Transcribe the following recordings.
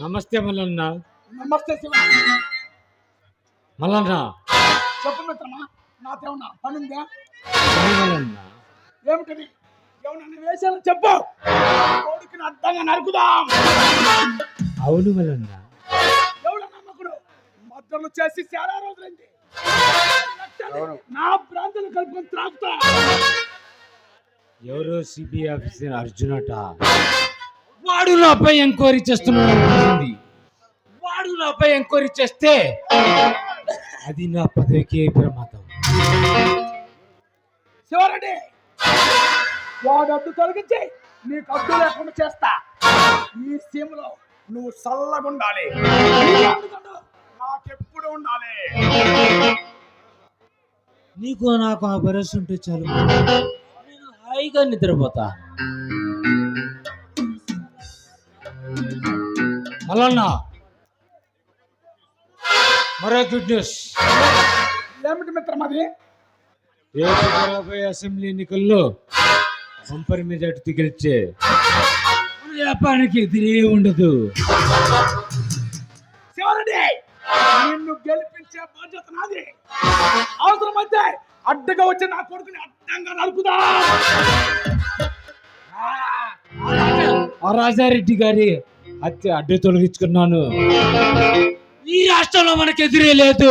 నమస్తే మల్లన్న. నమస్తే శివ మల్లన్న. చెప్పు మిత్రమా నాకేమన్నా పనుందా? మల్లన్న. ఏమిటది? ఏమన్నా వేసాను చెప్పు. కోడికి అడ్డంగా నరుకుదాం. అవును మల్లన్న. ఎవడ నమ్మకుడు? మద్దలు చేసి చాలా రోజులైంది. నా ప్రాంతాలు కలుపుకొని త్రాగుతా. ఎవరో సిబిఐ ఆఫీసర్ అర్జునట. వాడు నాపై ఎంక్వైరీ చేస్తున్నాడు అనిపించింది వాడు నాపై ఎంక్వైరీ చేస్తే అది నా పదవికే ప్రమాదం. శివారెడ్డి వాడు అడ్డు తొలగించి నీకు అడ్డు లేకుండా చేస్తా. ఈ సీమలో నువ్వు చల్లగా ఉండాలి. నాకెప్పుడు ఉండాలి. నీకు నాకు ఆ భరోసా ఉంటే చాలు. నేను హాయిగా నిద్రపోతా. మల్లన్న. మరో గుడ్ న్యూస్ ఏమిటి మిత్రం అది? జరగబోయే అసెంబ్లీ ఎన్నికల్లో బంపర్ మెజార్టీ గెలిచే మన వ్యాపారానికి ఎదిరే ఉండదు. శివారెడ్డి నిన్ను గెలిపించే బాధ్యత నాది. అవసరమైతే అడ్డగా వచ్చి నా కొడుకుని అడ్డంగా నరుకుదా ఆ. రాజారెడ్డి గారి హత్య అడ్డు తొలగించుకున్నాను. ఈ రాష్ట్రంలో మనకు ఎదురే లేదు.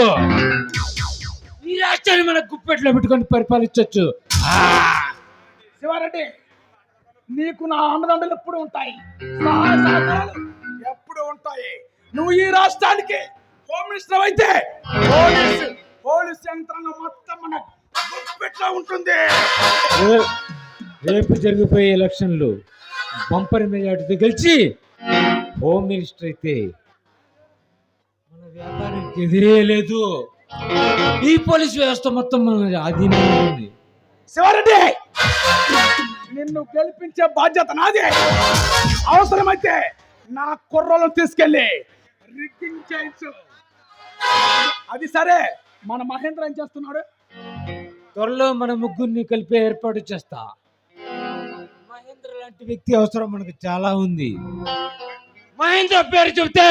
ఈ రాష్ట్రాన్ని మన గుప్పెట్లో పెట్టుకొని పరిపాలించవచ్చు శివారెడ్డి నీకు నా అన్నదండలు ఎప్పుడు ఉంటాయి? సహాయ సహకారాలు ఎప్పుడు ఉంటాయి? నువ్వు ఈ రాష్ట్రానికి హోమ్ మినిస్టర్ అయితే పోలీసు పోలీస్ యంత్రాంగం మొత్తం మన గుప్పెట్లో ఉంటుంది. రేపు జరిగిపోయే ఎలక్షన్లు బంపర్ మెజార్టీతో గెలిచి హోమ్ మినిస్టర్ అయితే మన వ్యాపారానికి ఎదిరే లేదు. ఈ పోలీస్ వ్యవస్థ మొత్తం మన అధీనంలో ఉంది. శివారెడ్డి నిన్ను గెలిపించే బాధ్యత నాది. అవసరమైతే నా కుర్రలను తీసుకెళ్ళి రిగ్గింగ్ చేయించు. అది సరే మన మహేంద్ర ఏం చేస్తున్నాడు? త్వరలో మన ముగ్గురిని కలిపే ఏర్పాటు చేస్తా. మహేంద్ర లాంటి వ్యక్తి అవసరం మనకు చాలా ఉంది. మహేంద్ర పేరు చెబితే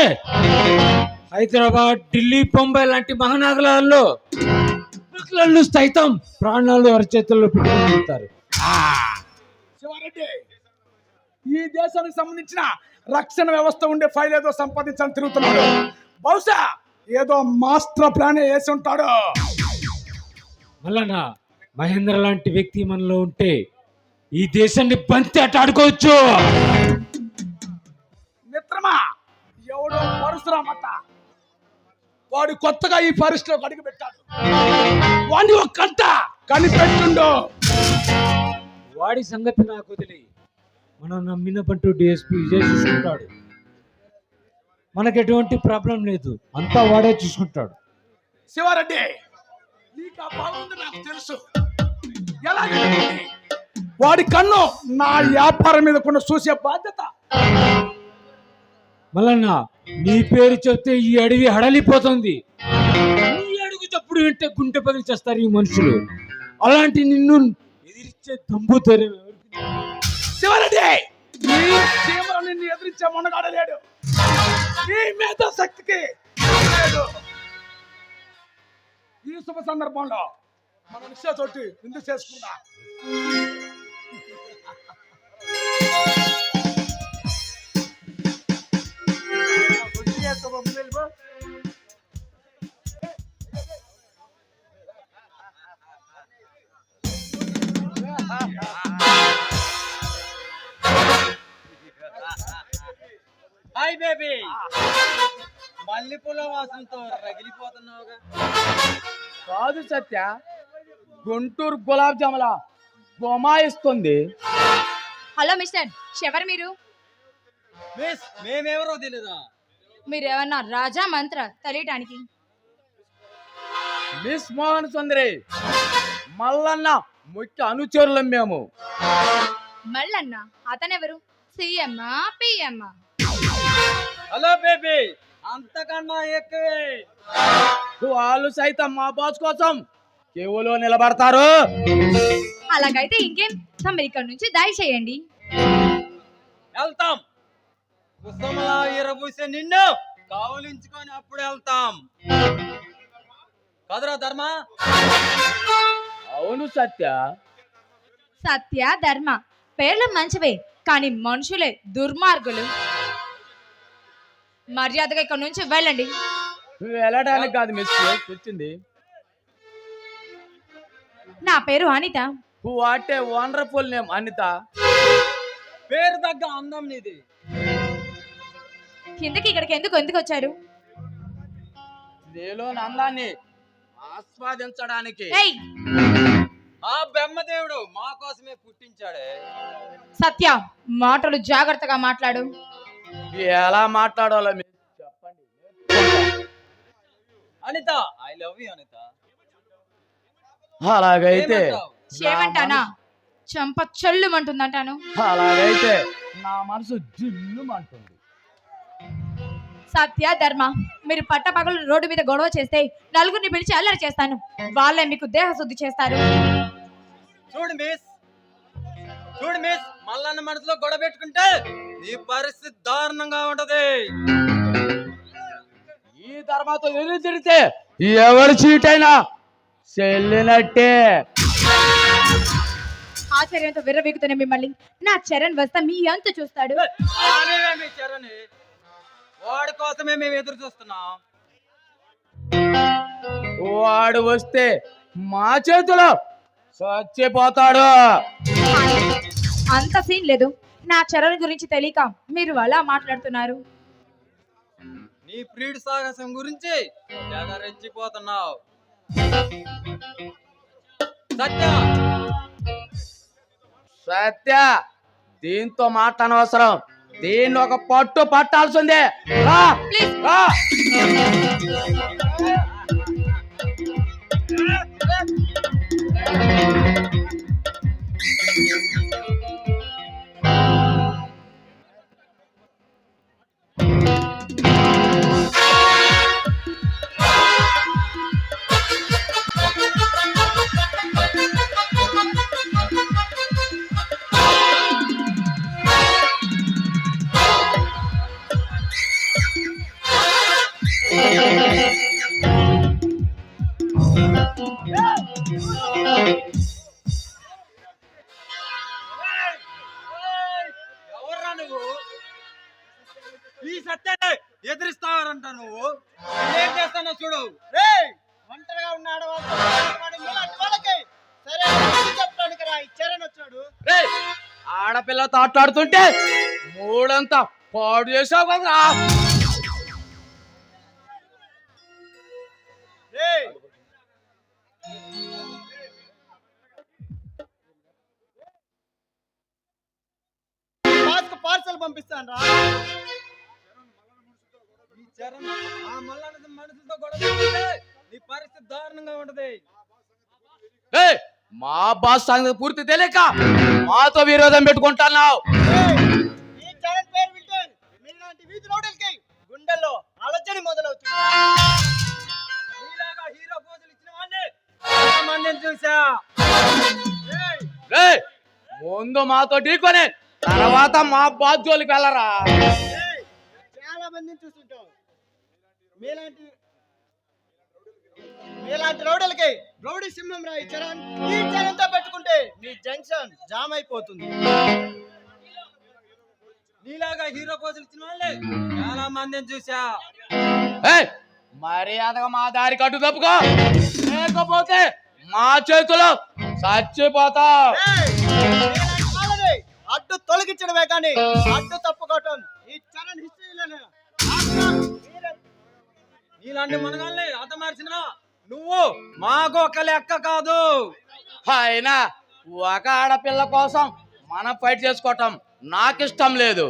హైదరాబాద్ ఢిల్లీ బొంబాయి లాంటి మహానగరాల్లో పిల్లలు సైతం ప్రాణాలు అరచేతుల్లో పెట్టుకుంటారు శివారెడ్డి ఈ దేశానికి సంబంధించిన రక్షణ వ్యవస్థ ఉండే ఫైల్ ఏదో సంపాదించాలని తిరుగుతున్నాడు. బహుశా ఏదో మాస్టర్ ప్లాన్ వేసి ఉంటాడు మళ్ళా మహేంద్ర లాంటి వ్యక్తి మనలో ఉంటే ఈ దేశాన్ని బంతి అట్ట ఆడుకోవచ్చు. మిత్రమా ఎవడో పరశురామట వాడు కొత్తగా ఈ ఫారెస్ట్లో అడుగు పెట్టాడు. వాడిని ఒక కంట కనిపెట్టుండు. వాడి సంగతి నాకు వదిలి. మనం నమ్మిన పంటూ డిఎస్పీ విజయ్ చూసుకుంటాడు. మనకు ఎటువంటి ప్రాబ్లం లేదు. అంతా వాడే చూసుకుంటాడు. శివారెడ్డి నీకు ఉంది నాకు తెలుసు. ఎలాగంటే వాడి కన్ను నా వ్యాపారం మీద కొన్ని చూసే బాధ్యత. మల్లన్న నీ పేరు చెప్తే ఈ అడవి హడలిపోతుంది. నీ అడుగు చప్పుడు వింటే గుంటె చేస్తారు ఈ మనుషులు. అలాంటి నిన్ను ఎదిరించే దమ్ము. శివారెడ్డి! నీ నిన్ను ఎదిరించే మొనగాడలేడు నీ మీద శక్తికి ఈ శుభ సందర్భంలో మన నిశ్చయతోటి విందు చేసుకుందా. హాయ్ బేబీ మల్లెపూల వాసనతో రగిలిపోతున్నావుగా. కాదు సత్య గుంటూరు గులాబ్ జాముల బొమాయిస్తుంది హలో మిస్టర్ ఎవరు మీరు? మిస్ మేమెవరో తెలీదా? మీరు ఏమన్నా రాజా మంత్ర తెలియటానికి? మిస్ మోహన్ సుందరి మల్లన్న ముఖ్య అనుచరులం మేము. మళ్ళన్న అతనెవరు? సీఎమ్మా పిఎమ్మా? హలో బేబీ అంతకన్నా ఎక్కువే. వాళ్ళు సైతం మా బాస్ కోసం చెవులో నిలబడతారు. అలాగైతే ఇంకేం? తమ ఇక్కడ నుంచి దాయి చేయండి వెళ్తాం. కుసమలా నిన్ను కావలించుకొని అప్పుడు వెళ్తాం. కదరా ధర్మ? అవును సత్య. సత్య ధర్మ పేర్లు మంచివే కానీ మనుషులే దుర్మార్గులు. మర్యాదగా ఇక్కడ నుంచి వెళ్ళండి. వెళ్ళడానికి కాదు మిస్ వచ్చింది నా పేరు Anitha. What a wonderful name Anitha. పేరు తగ్గ అందం నీది. కిందకి ఇక్కడికి ఎందుకు ఎందుకు వచ్చారు? అందాన్ని ఆస్వాదించడానికి ఏయ్! ఆ బ్రహ్మదేవుడు మా కోసమే పుట్టించాడే. సత్య మాటలు జాగ్రత్తగా మాట్లాడు. ఎలా మాట్లాడాలో మీరు చెప్పండి. Anitha I love you Anitha. అలాగైతే? ఏమంటానా చంప చల్లుమంటుందంటాను. అలాగైతే నా మనసు జిల్లుమంటుంది. సత్య ధర్మ మీరు పట్టపగలు రోడ్డు మీద గొడవ చేస్తే నలుగురిని పిలిచి అల్లరి చేస్తాను. వాళ్ళే మీకు దేహ శుద్ధి చేస్తారు. చూడు మిస్. చూడు మిస్. మల్లన్న మనసులో గొడవ పెట్టుకుంటే నీ పరిస్థితి దారుణంగా ఉంటది. ఈ తర్వాత ఎదురు తిరిగితే ఎవరు చీటైనా చెల్లినట్టే. ఆశ్చర్యంతో విర్రవీగుతున్న మిమ్మల్ని నా చరణ్ వస్తా మీ అంత చూస్తాడు. వాడి కోసమే మేము ఎదురు చూస్తున్నాం. వాడు వస్తే మా చేతిలో చచ్చిపోతాడు. అంత సీన్ లేదు. నా చరణ్ గురించి తెలియక మీరు అలా మాట్లాడుతున్నారు. నీ ప్రీడ్ సాహసం గురించి రెచ్చిపోతున్నావు సత్య! సత్య దీంతో మాట అనవసరం. దీన్ని ఒక పట్టు పట్టాల్సిందే రా, రా. ఎవర్రా నువ్వు? ఈ సత్యాన్ని ఎదిరిస్తావారంట నువ్వు. ఏం చేస్తానో చూడు. ఒంటరిగా ఉన్న ఆడవాళ్ళతో మాట్లాడే మీలాంటి వాళ్ళకి సరే బుద్ధి చెప్పడానికి రా. ఈ చరణ్ వచ్చాడు. రేయ్, ఆడపిల్లతో ఆట్లాడుతుంటే మూడంతా పాడు చేసావు కదరా. పంపిస్తాను రా. ఈ చరణ్ ఆ మల్లన్న మనుషులతో గొడవ పెట్టుకుంటే నీ పరిస్థితి దారుణంగా ఉంటది. ఏయ్, మా బాస్ సంగతి పూర్తి తెలియక మాతో విరోధం పెట్టుకుంటున్నావు. ఈ చరణ్ పేరు వింటే మీలాంటి వీధి రౌడీలకి గుండెల్లో అలజడి మొదలవుతుంది. నీలాగా హీరో పోజులు ఇచ్చిన వాడిని చాలా మందిని చూసా ముందు మాతో ఢీకొని. తర్వాత మా బాస్ జోలికి వెళ్ళరా? రేయ్, చాలా మందిని చూస్తుంటావు మీలాంటి మీలాంటి రౌడీలకి రౌడీ సింహం రా ఈ చరణ్. ఈ చరణ్తో పెట్టుకుంటే మీ జంక్షన్ జామ్ అయిపోతుంది. నీలాగా హీరో పోజులు ఇచ్చిన వాళ్ళని చాలా మందిని చూసా. మర్యాదగా మా దారి కట్టు తప్పుకో. లేకపోతే మా చేతిలో చచ్చిపోతావు తొలగించడమే కానీ అడ్డు తప్పుకోవటం ఈ చరణ్ హిస్టరీలోనే. నీలాంటి మనగాల్ని హతమార్చిన నువ్వు మాకు ఒక లెక్క కాదు. అయినా ఒక ఆడపిల్ల కోసం మనం ఫైట్ చేసుకోవటం నాకు ఇష్టం లేదు.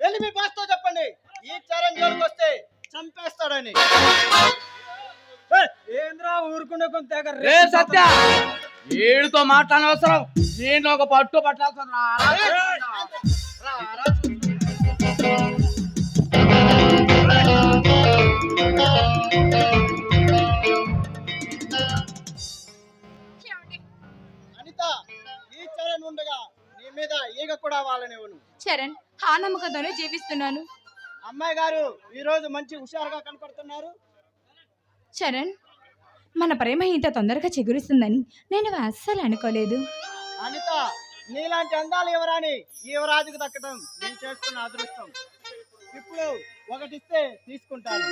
వెళ్ళి మీ చెప్పండి. ఈ చరణ్ జోలికి వస్తే చంపేస్తాడని. ఏంద్రా ఊరుకుండే కొంత రే సత్య! ఏడుతో మాట్లాడనవసరం నేను ఒక పట్టు పట్టాల్సిన అనిత ఈ చరణ్ ఉండగా నీ మీద ఈగ కూడా వాళ్ళనివ్వను చరణ్ ఆ నమ్మకంతోనే జీవిస్తున్నాను. అమ్మాయి గారు ఈ రోజు మంచి హుషారుగా కనపడుతున్నారు. చరణ్ మన ప్రేమ ఇంత తొందరగా చిగురిస్తుందని నేను అస్సలు అనుకోలేదు. అనిత నీలాంటి అందాలు యువరాని ఈ యువరాజుకు దక్కడం నేను చేస్తున్న అదృష్టం. ఇప్పుడు ఒకటిస్తే తీసుకుంటాను.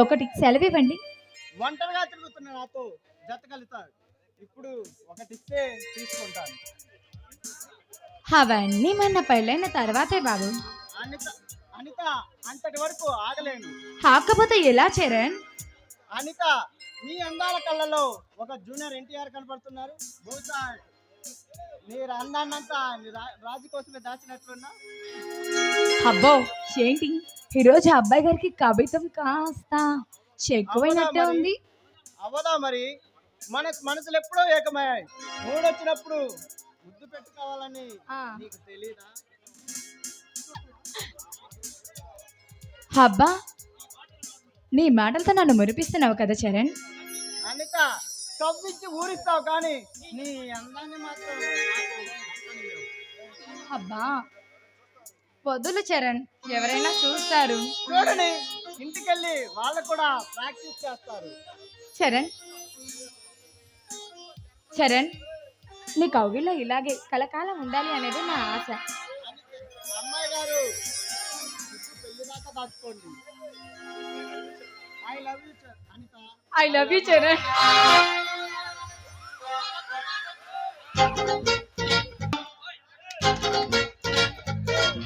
ఒకటి సెలవివ్వండి. ఒంటరిగా తిరుగుతున్న నాతో జత కలుతాడు ఇప్పుడు ఒకటిస్తే తీసుకుంటాను. అవన్నీ మన పెళ్ళైన తర్వాతే బాబు. అనిత అనిత అంతటి వరకు ఆగలేను. కాకపోతే ఎలా చరణ్? అనిత నీ అందాల కళ్ళలో ఒక జూనియర్ ఎన్టీఆర్ కనపడుతున్నారు. బహుశా మీరు అందాన్నంతా రాజు కోసమే దాచినట్లున్నా? అబ్బో ఏంటి? ఈరోజు అబ్బాయి గారికి కవితం కాస్త ఎక్కువైనట్టే? ఉంది. అవ్వదా మరి? మన మనసులు ఎప్పుడో ఏకమయ్యాయి. మూడొచ్చినప్పుడు ముద్దు పెట్టుకోవాలని. నీకు తెలీదా? అబ్బా నీ మాటలతో నన్ను మురిపిస్తున్నావు కదా చరణ్? అనిత కవ్వించి ఊరిస్తావు కానీ నీ అందాన్ని మాత్రం. అబ్బా వదులు చరణ్ ఎవరైనా చూస్తారు. చూడని ఇంటికెళ్ళి వాళ్ళు కూడా ప్రాక్టీస్ చేస్తారు. చరణ్ చరణ్ నీ కౌగిల్లో ఇలాగే కలకాలం ఉండాలి అనేది నా ఆశ. అమ్మాయి గారు పెళ్ళి దాకా దాచుకోండి. I love you Anitha I love you Charan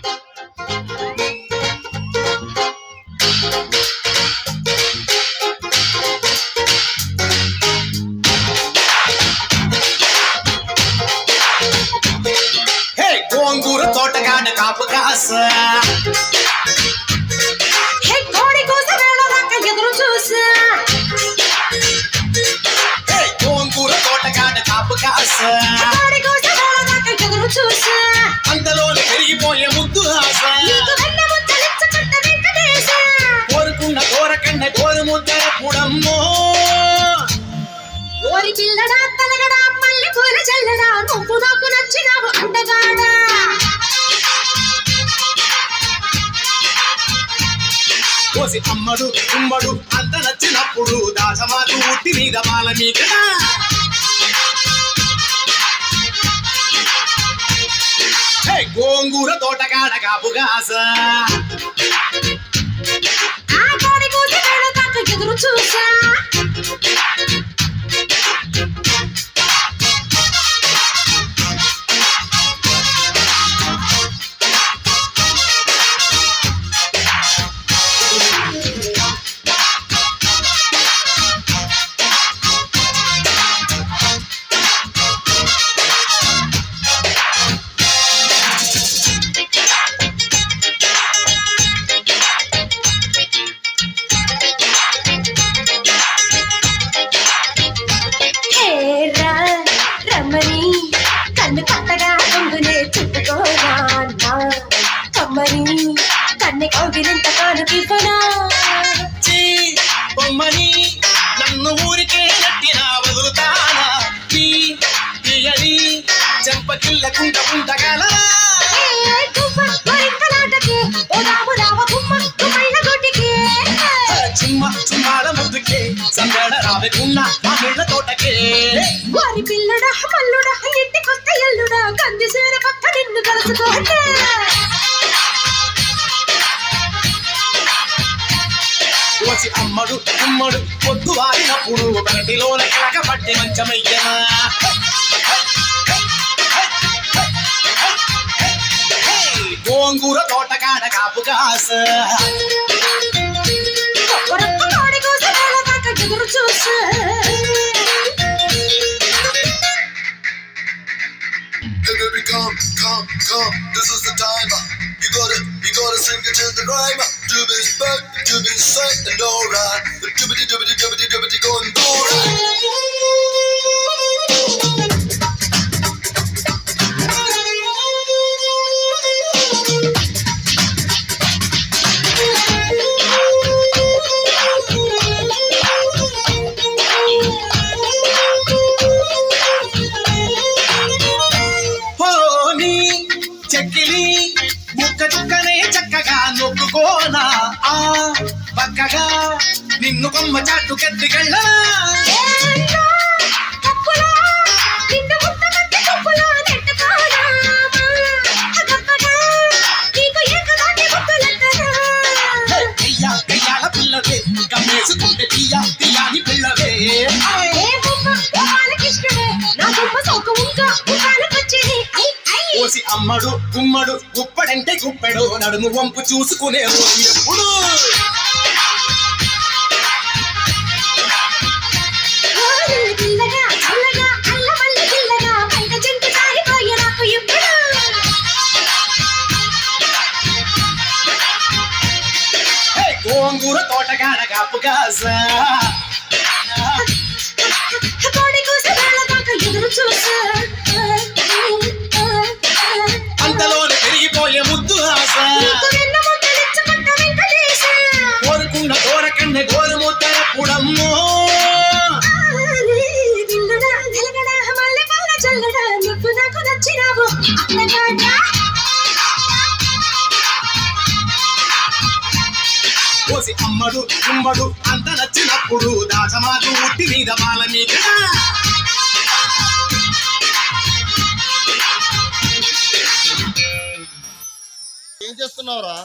hey కోసి ఉమ్మడు అంత నచ్చినప్పుడు దాసమాకు ఉట్టి మీద బాల మీకడా గోంగూర తోటగాడ కాపు కాస. కౌగిలింత కానుకి కొనా చీ బొమ్మని నన్ను ఊరికే నట్టిన వదులుతానా? నీ తీయని చెంపకిల్లకుంట ఉంటగలరా ఏ గువ్వ గోరింకలాటకి ఓ రాము రావ గుమ్మ గుమ్మైన గుడ్డికి. చుమ్మ చుమ్మాల ముద్దుకే సంగడ రావకున్న ఆ నీళ్ళ తోటకే. వారి పిల్లడా మల్లుడా ఇంటికొస్తే ఎల్లుడా కంది సీర పక్క నిన్ను కలుసుకోండి వచ్చి అమ్మడు పొద్దు వారినప్పుడు పెరటిలోన కిలక పట్టి మంచమయ్యనా గోంగూర తోటకాడ కాపు కాస Hey baby, come, come, come, this is the time. You gotta, you gotta sing it to the rhyme. Doobie's back, doobie's sight and alright. The doobity doobity doobity doobity going బొమ్మ, ఓ బాలకృష్ణుడే, నా బొమ్మ సోక ఉంక, ఉయ్యాలకొచ్చేది. అమ్మడు గుమ్మడు గుప్పడంటే గుప్పెడు నడుము వంపు చూసుకునే రోజు ఎప్పుడు తోటగాడ ఓసి అమ్మడు గుమ్మడు అంత నచ్చినప్పుడు దాచమాకు ఉట్టి మీద బాల మీద. ఏం చేస్తున్నావురా?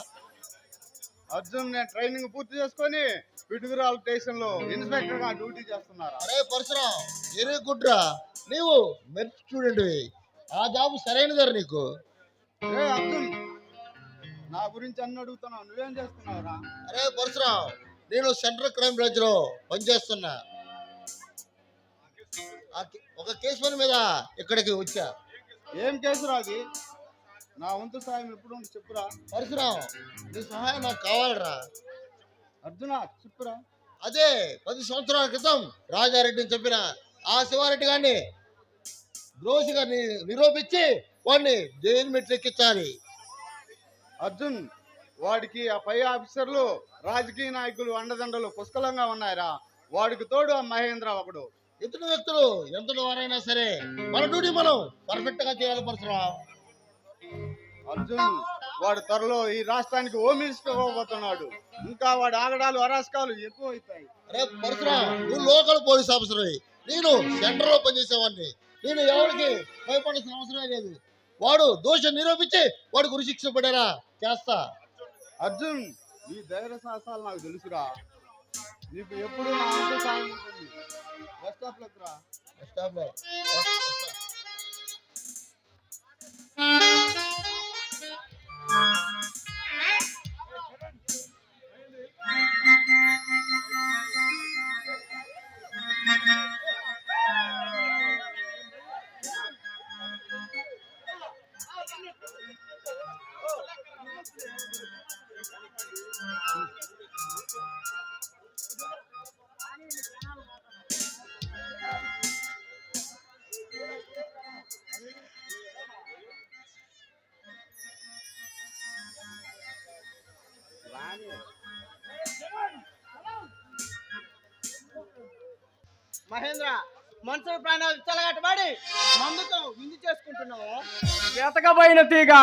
అర్జున్ నేను ట్రైనింగ్ పూర్తి చేసుకొని పిడుగురాల స్టేషన్లో ఇన్స్పెక్టర్గా డ్యూటీ చేస్తున్నారా? అరే పరశురాం వెరీ గుడ్ రా నీవు మెరిట్ స్టూడెంట్ ఆ జాబ్ సరైనదారు నీకు. ఏ అర్జున్ నా గురించి అన్ని అడుగుతున్నావు. నువ్వేం చేస్తున్నావురా? అరే పరశురాం నేను సెంట్రల్ క్రైమ్ బ్రాంచ్లో పనిచేస్తున్నా. ఒక కేసు పని మీద ఇక్కడికి వచ్చా. ఏం కేసురా అది? నా వంతు సాయం ఎప్పుడు చెప్పురా? పరశురాం నీ సహాయం నాకు కావాలరా. అర్జున చెప్పురా. అదే పది సంవత్సరాల క్రితం రాజారెడ్డిని చెప్పిన ఆ శివారెడ్డి గారిని గారిని నిరూపించి వాడిని జైలు మెట్లెక్కించాలి. అర్జున్ వాడికి ఆ పై ఆఫీసర్లు రాజకీయ నాయకులు అండదండలు పుష్కలంగా ఉన్నాయిరా. వాడికి తోడు ఆ మహేంద్ర ఒకడు. ఇతర వ్యక్తులు ఎంతటి వారైనా సరే మన డ్యూటీ మనం పర్ఫెక్ట్గా చేయాలి పరశురాం. అర్జున్ వాడు త్వరలో ఈ రాష్ట్రానికి హోమ్ మినిస్టర్ అవ్వబోతున్నాడు. ఇంకా వాడి ఆగడాలు అరాచకాలు ఎక్కువ అవుతాయి. అరే పరశురాం నువ్వు లోకల్ పోలీస్ ఆఫీసర్ నేను సెంటర్లో పనిచేసేవాడిని. నేను ఎవరికి భయపడాల్సిన అవసరమే లేదు. వాడు దోషం నిరూపించి వాడికి ఉరిశిక్ష పడేలా చేస్తా. అర్జున్ నీ ధైర్య సాహసాలు నాకు తెలుసురా. నీకు ఎప్పుడు నా సాయం ఉంటుంది. బస్ స్టాప్లోకి రా. Stop there. వస్తా, మహేంద్ర మనుషుల ప్రాణాలు చెలగట్టబడి మందుతో విందు చేసుకుంటున్నావు. ఎతకబోయిన తీగ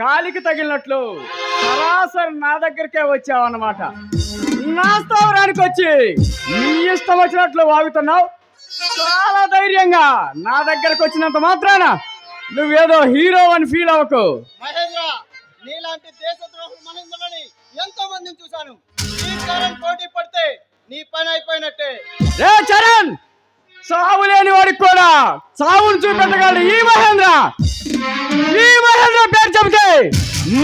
కాలికి తగిలినట్లు సరాసరి నా దగ్గరికే వచ్చావన్నమాట. నా స్థావరానికి వచ్చి నీ ఇష్టం వచ్చినట్లు వాగుతున్నావు. చాలా ధైర్యంగా నా దగ్గరకు వచ్చినంత మాత్రాన నువ్వేదో హీరో అని ఫీల్ అవ్వకు. మహేంద్ర నీలాంటి దేశద్రోహి మహేంద్రని ఎంతో మందిని చూశాను పోటీ పడితే నీ పని అయిపోయినట్టే. రే చరణ్! సావు లేని వాడికి కూడా సావును చూపెట్టగలడు ఈ మహేంద్ర! ఈ మహేంద్ర పేరు చెబితే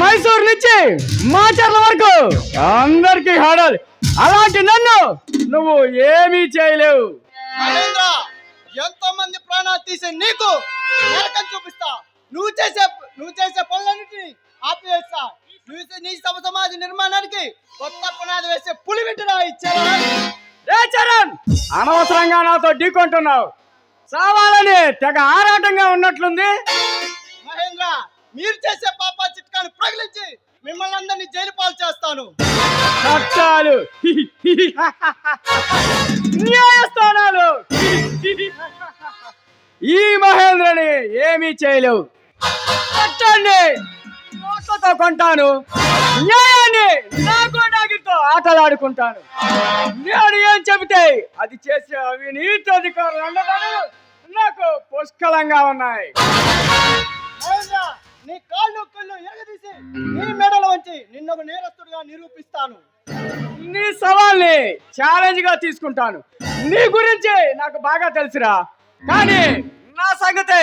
మైసూర్ నుంచి మాచర్ల వరకు అందరికి హడల్. అలాంటి నన్ను నువ్వు ఏమీ చేయలేవు. మహేంద్ర ఎంతో మంది ప్రాణాలు తీసే నీకు నరకం చూపిస్తా. నువ్వు చేసే నువ్వు చేసే పనులన్నిటిని ఆపివేస్తా. నీ సమ సమాజ నిర్మాణానికి కొత్త పునాది వేసే పులి వింటున్నా ఇచ్చారా రే చరణ్ అనవసరంగా నాతో ఢీకొంటున్నావు. సావాలని తెగ ఆరాటంగా ఉన్నట్లుంది. మహేంద్ర మీరు చేసే పాప చిట్కాను ప్రగిలించి మిమ్మల్ని అందరినీ జైలు పాలు చేస్తాను. చట్టాలు న్యాయస్థానాలు. ఈ మహేంద్రని ఏమీ చేయలేవు. పట్టండి డబ్బులతో కొంటాను. న్యాయాన్ని నా నాగితో ఆటలాడుకుంటాను. నేను ఏం చెబితే అది చేసే అవినీతి అధికారులు అన్నదాను నాకు పుష్కలంగా ఉన్నాయి. నీ కాళ్ళు కళ్ళు ఎగదీసి నీ మెడల వంచి నిన్ను ఒక నేరస్తుడిగా నిరూపిస్తాను. నీ సవాల్ని ఛాలెంజ్గా తీసుకుంటాను. నీ గురించి నాకు బాగా తెలుసురా. కానీ నా సంగతే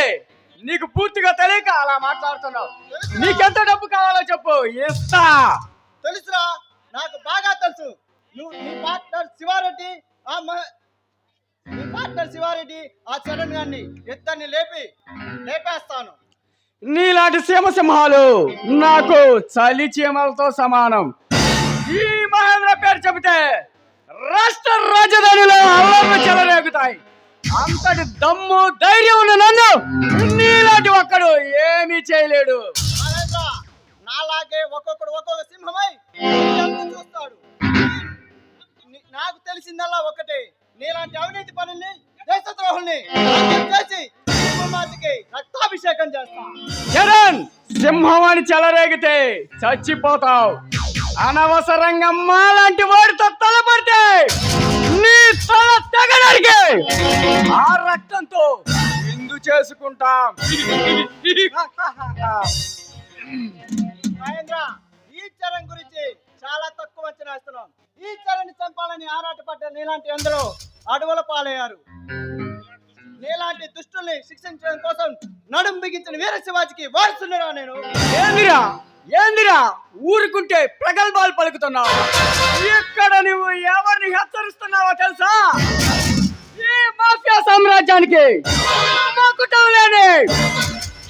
నీకు పూర్తిగా తెలియక అలా మాట్లాడుతున్నావు. నీకెంత డబ్బు కావాలో చెప్పు. ఇస్తా. తెలుసురా నాకు బాగా తెలుసు. నువ్వు నీ పార్ట్నర్ శివారెడ్డి ఆ నీ పార్ట్నర్ శివారెడ్డి ఆ చరణ్ గారిని ఇద్దరిని లేపి లేపేస్తాను. నీలాంటి సీమసింహాలు నాకు చలి చీమలతో సమానం. ఈ మహేంద్ర పేరు చెబితే రాష్ట్ర రాజధానిలో అల్లర్లు చెలరేగుతాయి. అంతటి దమ్ము ధైర్యం ఉన్న నన్ను నీలాంటి ఒక్కడు ఏమీ చేయలేడు. నాలాగే ఒక్కొక్కడు ఒక్కొక్క సింహమై చూస్తాడు. నాకు తెలిసిందల్లా ఒకటే నీలాంటి అవినీతి పనుల్ని దేశద్రోహుల్ని చేసి రక్తాభిషేకం చేస్తా. చరణ్ సింహం అని చెలరేగితే చచ్చిపోతావు. అనవసరంగా మాలాంటి వాడితో తలపడితే నీ తల తెగనరికే ఆ రక్తంతో ఎందు చేసుకుంటాం. మహేంద్ర ఈ చరణ్ గురించి చాలా తక్కువ అంచనా వేస్తున్నాం. ఈ చరణ్ చంపాలని ఆరాటపడ్డ నీలాంటి అందరూ అడవుల పాలయ్యారు. నీలాంటి దుష్టుల్ని శిక్షించడం కోసం నడుం బిగించిన వీర శివాజీకి వారసున్నరా నేను. ఏందిరా? ఏందిరా? ఊరుకుంటే ప్రగల్భాలు పలుకుతున్నావు. ఇక్కడ నువ్వు ఎవరిని హెచ్చరిస్తున్నావో తెలుసా? ఈ మాఫియా సామ్రాజ్యానికి? మకుటం లేని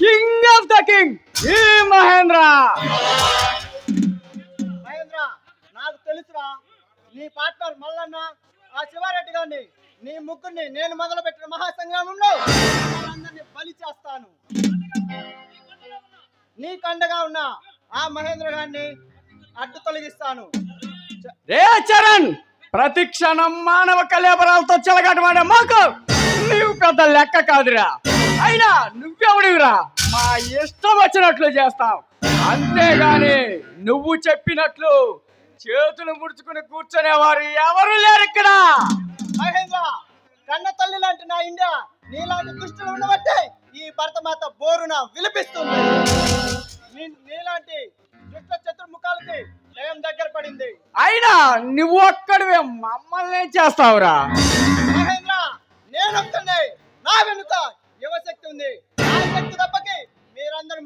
కింగ్ ఆఫ్ ద కింగ్ ఈ మహేంద్ర. మహేంద్ర నాకు తెలుసురా నీ పార్ట్నర్ మల్లన్న ఆ శివారెడ్డి గారిని నీ ముగ్గురిని నేను మొదలుపెట్టిన మహాసంగ్రామంలో అందరిని బలి చేస్తాను. నీ కండగా ఉన్న ఆ మహేంద్ర గారిని అడ్డు తొలగిస్తాను. రే చరణ్ ప్రతి క్షణం మానవ కలేబరాలతో చెలగాటమాడే మాకు నీవు పెద్ద లెక్క కాదురా. అయినా నువ్వెవడివిరా? మా ఇష్టం వచ్చినట్లు చేస్తాం అంతేగాని నువ్వు చెప్పినట్లు చేతులు ముడుచుకుని కూర్చునేవారు ఎవరు లేరు ఇక్కడ. మహేంద్ర కన్న తల్లి లాంటి నా ఇండియా నీలాంటి దుష్టులు ఉండబట్టే ఈ భరతమాత బోరున విలిపిస్తుంది. దగ్గర పడింది. అయినా నువ్వు ఒక్కడివే మమ్మల్ని చేస్తావురా. నేను నా వెనుక యువశక్తి ఉంది. ఆ శక్తి తప్పకి మీరందరూ